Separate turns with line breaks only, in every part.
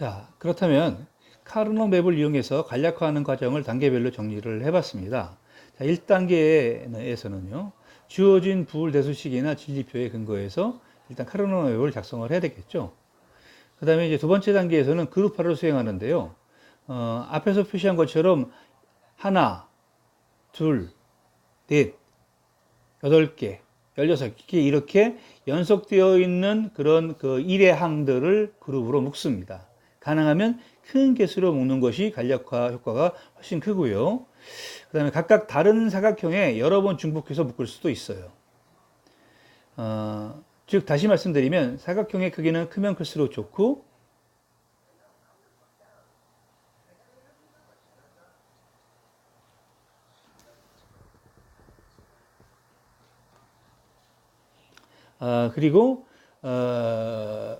자, 그렇다면 카르노 맵을 이용해서 간략화하는 과정을 단계별로 정리를 해봤습니다. 자, 1단계에서는요, 주어진 부울 대수식이나 진리표에 근거해서 일단 카르노 맵을 작성을 해야 되겠죠. 그 다음에 이제 두 번째 단계에서는 그룹화를 수행하는데요. 어, 앞에서 표시한 것처럼 하나, 둘, 넷, 여덟 개, 열여섯 개 이렇게 연속되어 있는 그런 그 일의 항들을 그룹으로 묶습니다. 가능하면 큰 개수로 묶는 것이 간략화 효과가 훨씬 크고요. 그 다음에 각각 다른 사각형에 여러 번 중복해서 묶을 수도 있어요. 어, 즉, 다시 말씀드리면 사각형의 크기는 크면 클수록 좋고, 어, 그리고 어,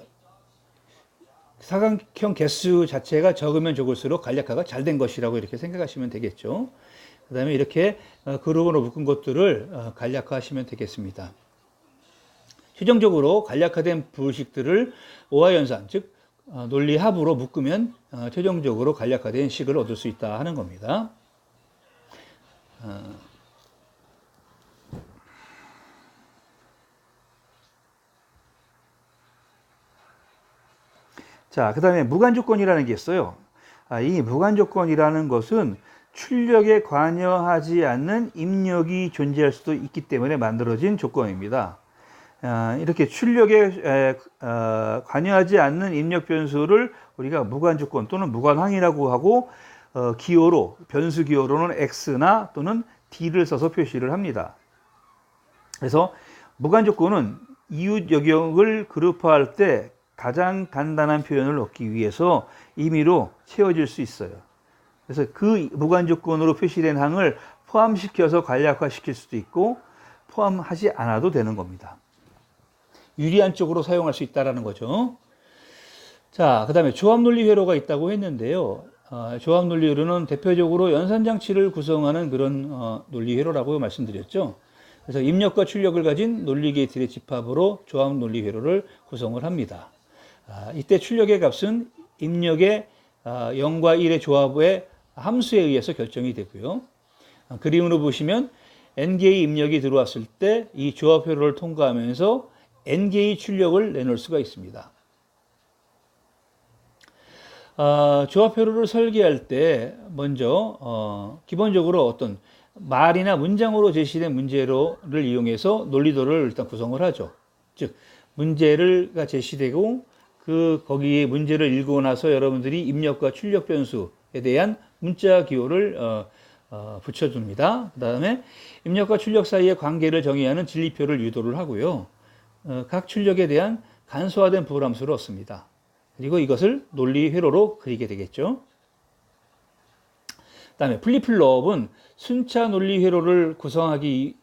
사각형 개수 자체가 적으면 적을수록 간략화가 잘 된 것이라고 이렇게 생각하시면 되겠죠. 그 다음에 이렇게 어, 그룹으로 묶은 것들을 어, 간략화하시면 되겠습니다. 최종적으로 간략화된 부식들을 오화연산, 즉 어, 논리 합으로 묶으면 최종적으로 간략화된 식을 얻을 수 있다 하는 겁니다. 자, 그 다음에 무관조건이라는 게 있어요. 아, 이 무관조건이라는 것은 출력에 관여하지 않는 입력이 존재할 수도 있기 때문에 만들어진 조건입니다. 아, 이렇게 출력에 에, 어, 관여하지 않는 입력 변수를 우리가 무관조건 또는 무관항이라고 하고 어, 기호로 변수 기호로는 x나 또는 d를 써서 표시를 합니다. 그래서 무관조건은 이웃 영역을 그룹화할 때 가장 간단한 표현을 얻기 위해서 임의로 채워질 수 있어요. 그래서 그 무관 조건으로 표시된 항을 포함시켜서 간략화시킬 수도 있고 포함하지 않아도 되는 겁니다. 유리한 쪽으로 사용할 수 있다는 거죠. 자, 그 다음에 조합 논리 회로가 있다고 했는데요. 어, 조합 논리 회로는 대표적으로 연산 장치를 구성하는 그런 어, 논리 회로라고 말씀드렸죠. 그래서 입력과 출력을 가진 논리 게이트의 집합으로 조합 논리 회로를 구성을 합니다. 아, 이때 출력의 값은 입력의 0과 아, 1의 조합의 함수에 의해서 결정이 되고요. 아, 그림으로 보시면 n개의 입력이 들어왔을 때 이 조합 회로를 통과하면서 n개의 출력을 내놓을 수가 있습니다. 어, 조합 회로를 설계할 때 먼저 어, 기본적으로 어떤 말이나 문장으로 제시된 문제를 이용해서 논리도를 일단 구성을 하죠. 즉 문제가 제시되고 그 거기에 문제를 읽고 나서 여러분들이 입력과 출력 변수에 대한 문자 기호를 어, 어, 붙여줍니다. 그 다음에 입력과 출력 사이의 관계를 정의하는 진리표를 유도를 하고요. 어, 각 출력에 대한 간소화된 부호함수를 얻습니다. 그리고 이것을 논리 회로로 그리게 되겠죠. 그 다음에 플리플롭은 순차 논리 회로를 구성하기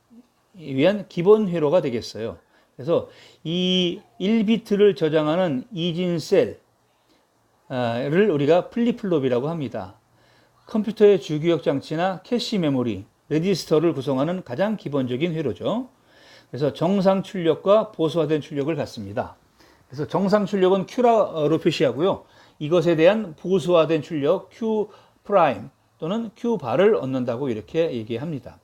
위한 기본 회로가 되겠어요. 그래서 이 1비트를 저장하는 이진 셀을 우리가 플리플롭이라고 합니다. 컴퓨터의 주기억 장치나 캐시 메모리, 레지스터를 구성하는 가장 기본적인 회로죠. 그래서 정상 출력과 보수화된 출력을 갖습니다. 그래서 정상 출력은 Q로 표시하고요. 이것에 대한 보수화된 출력 Q 또는 Q 바를 얻는다고 이렇게 얘기합니다.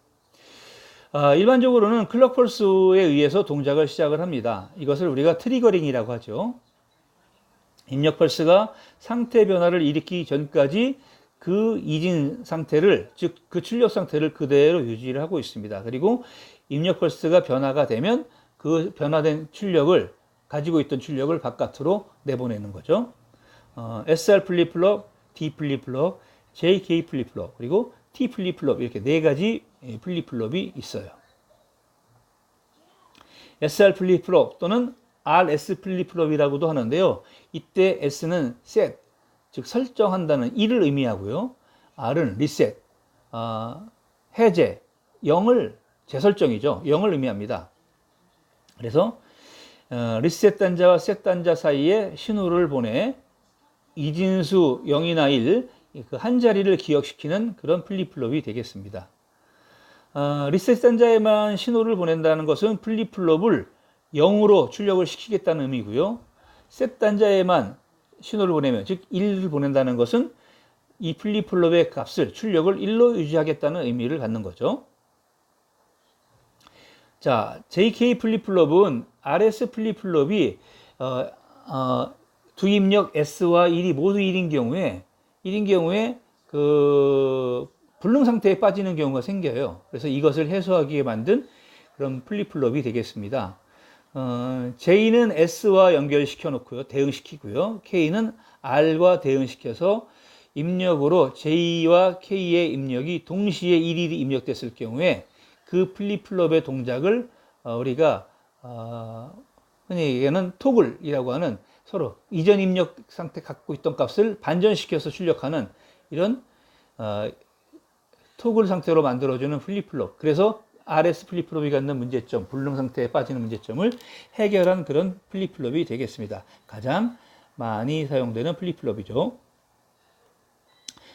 어, 일반적으로는 클럭 펄스에 의해서 동작을 시작을 합니다. 이것을 우리가 트리거링이라고 하죠. 입력 펄스가 상태 변화를 일으키기 전까지 그 이진 상태를 즉 그 출력 상태를 그대로 유지를 하고 있습니다. 그리고 입력 펄스가 변화가 되면 그 변화된 출력을 가지고 있던 출력을 바깥으로 내보내는 거죠. 어, SR 플립플롭, D 플립플롭, JK 플립플롭 그리고 T 플립플롭 이렇게 네 가지 예, 플립플롭이 있어요. SR 플립플롭 또는 RS 플립플롭이라고도 하는데요. 이때 S는 set, 즉 설정한다는 1을 의미하고요. R은 reset, 어, 해제, 0을 재설정이죠. 0을 의미합니다. 그래서 어, 리셋 단자와 셋 단자 사이에 신호를 보내 이진수 0이나 1, 그 한 자리를 기억시키는 그런 플립플롭이 되겠습니다. 어, 리셋 단자에만 신호를 보낸다는 것은 플립플롭을 0으로 출력을 시키겠다는 의미고요. 셋 단자에만 신호를 보내면 즉 1을 보낸다는 것은 이 플립플롭의 값을 출력을 1로 유지하겠다는 의미를 갖는 거죠. 자, JK 플립플롭은 RS 플립플롭이 어, 어, 두 입력 S와 1이 모두 1인 경우에 1인 경우에 그 불능 상태에 빠지는 경우가 생겨요. 그래서 이것을 해소하기 위해 만든 그런 플립플롭이 되겠습니다. 어, J는 S와 연결시켜 놓고요. 대응시키고요. K는 R과 대응시켜서 입력으로 J와 K의 입력이 동시에 1이 입력됐을 경우에 그 플립플롭의 동작을 어, 우리가 어, 흔히 얘기하는 토글이라고 하는 서로 이전 입력 상태 갖고 있던 값을 반전시켜서 출력하는 이런 어, 토글 상태로 만들어주는 플립플롭. 그래서 RS 플립플롭이 갖는 문제점, 불능 상태에 빠지는 문제점을 해결한 그런 플립플롭이 되겠습니다. 가장 많이 사용되는 플립플롭이죠.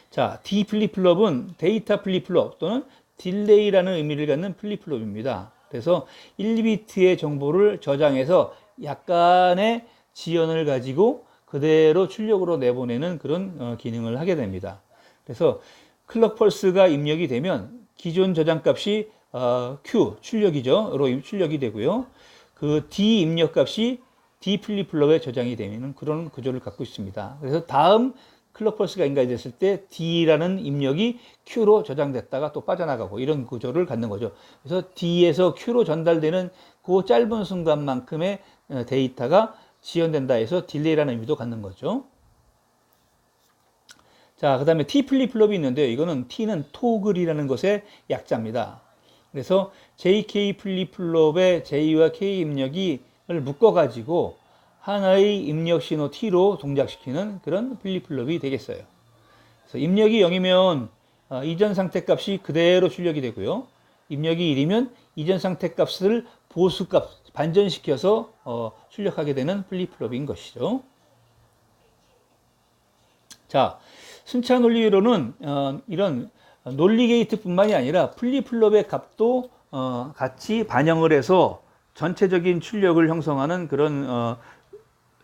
자, D 플립플롭은 데이터 플립플롭 또는 딜레이라는 의미를 갖는 플립플롭입니다. 그래서 1비트의 정보를 저장해서 약간의 지연을 가지고 그대로 출력으로 내보내는 그런 어, 기능을 하게 됩니다. 그래서 클럭 펄스가 입력이 되면 기존 저장 값이 어, Q 출력이죠.로 출력이 되고요. 그 D 입력 값이 D 플립 플롭에 저장이 되는 그런 구조를 갖고 있습니다. 그래서 다음 클럭 펄스가 인가이 됐을 때 D라는 입력이 Q로 저장됐다가 또 빠져나가고 이런 구조를 갖는 거죠. 그래서 D에서 Q로 전달되는 그 짧은 순간만큼의 어, 데이터가 지연된다 해서 딜레이라는 의미도 갖는 거죠. 자, 그 다음에 T 플립플롭이 있는데요. 이거는 T는 토글이라는 것의 약자입니다. 그래서 JK 플립플롭의 J와 K 입력이 묶어가지고 하나의 입력 신호 T로 동작시키는 그런 플립플롭이 되겠어요. 그래서 입력이 0이면 어, 이전 상태 값이 그대로 출력이 되고요. 입력이 1이면 이전 상태 값을 보수값, 반전시켜서 어, 출력하게 되는 플립플롭인 것이죠. 자, 순차 논리로는 어, 이런 논리 게이트뿐만이 아니라 플립플롭의 값도 어, 같이 반영을 해서 전체적인 출력을 형성하는 그런 어,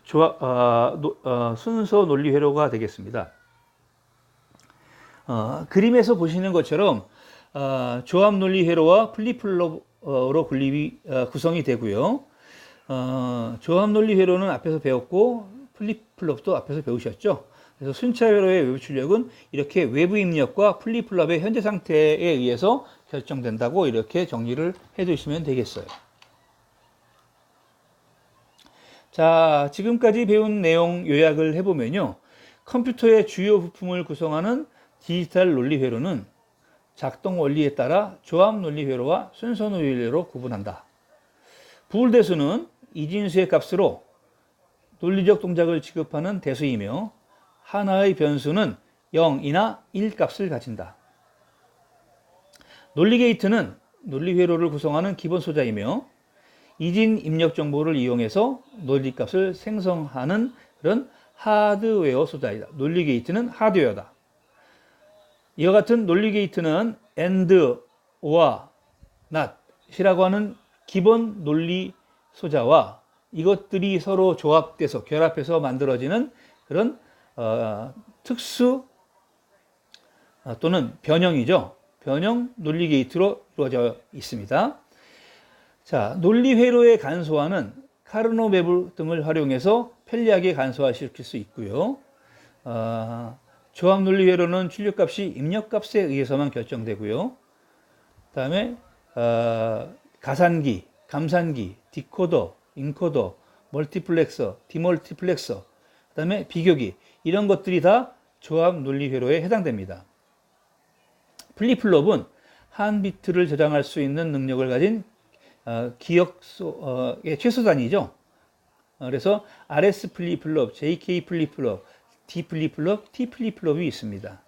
조합, 어, 노, 어, 순서 논리 회로가 되겠습니다. 어, 그림에서 보시는 것처럼 어, 조합 논리 회로와 플립플롭으로 분립이 어, 구성이 되고요. 어, 조합 논리 회로는 앞에서 배웠고 플립플롭도 앞에서 배우셨죠. 그래서 순차 회로의 외부 출력은 이렇게 외부 입력과 플립플롭의 현재 상태에 의해서 결정된다고 이렇게 정리를 해 두시면 되겠어요. 자, 지금까지 배운 내용 요약을 해보면요. 컴퓨터의 주요 부품을 구성하는 디지털 논리 회로는 작동 원리에 따라 조합 논리 회로와 순서 논리 회로로 구분한다. 부울대수는 이진수의 값으로 논리적 동작을 취급하는 대수이며 하나의 변수는 0이나 1 값을 가진다. 논리 게이트는 논리 회로를 구성하는 기본 소자이며 이진 입력 정보를 이용해서 논리 값을 생성하는 그런 하드웨어 소자이다. 논리 게이트는 하드웨어다. 이와 같은 논리 게이트는 AND와 NOT이라고 하는 기본 논리 소자와 이것들이 서로 조합돼서 결합해서 만들어지는 그런 어, 특수 어, 또는 변형이죠. 변형 논리 게이트로 이루어져 있습니다. 자, 논리 회로의 간소화는 카르노 맵 등을 활용해서 편리하게 간소화시킬 수 있고요. 어, 조합 논리 회로는 출력값이 입력값에 의해서만 결정되고요. 그다음에 어, 가산기, 감산기, 디코더, 인코더, 멀티플렉서, 디멀티플렉서, 그다음에 비교기 이런 것들이 다 조합 논리 회로에 해당됩니다. 플립플롭은 한 비트를 저장할 수 있는 능력을 가진 어, 기억소의 어, 최소 단위죠. 어, 그래서 RS 플립플롭, JK 플립플롭, D 플립플롭, T 플립플롭이 있습니다.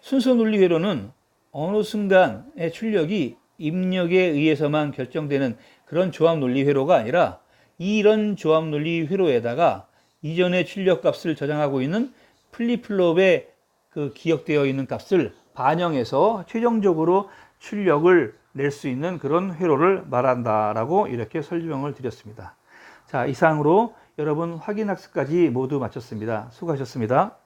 순서 논리 회로는 어느 순간의 출력이 입력에 의해서만 결정되는 그런 조합 논리 회로가 아니라 이런 조합 논리 회로에다가 이전의 출력 값을 저장하고 있는 플립플롭에 그 기억되어 있는 값을 반영해서 최종적으로 출력을 낼 수 있는 그런 회로를 말한다라고 이렇게 설명을 드렸습니다. 자, 이상으로 여러분 확인 학습까지 모두 마쳤습니다. 수고하셨습니다.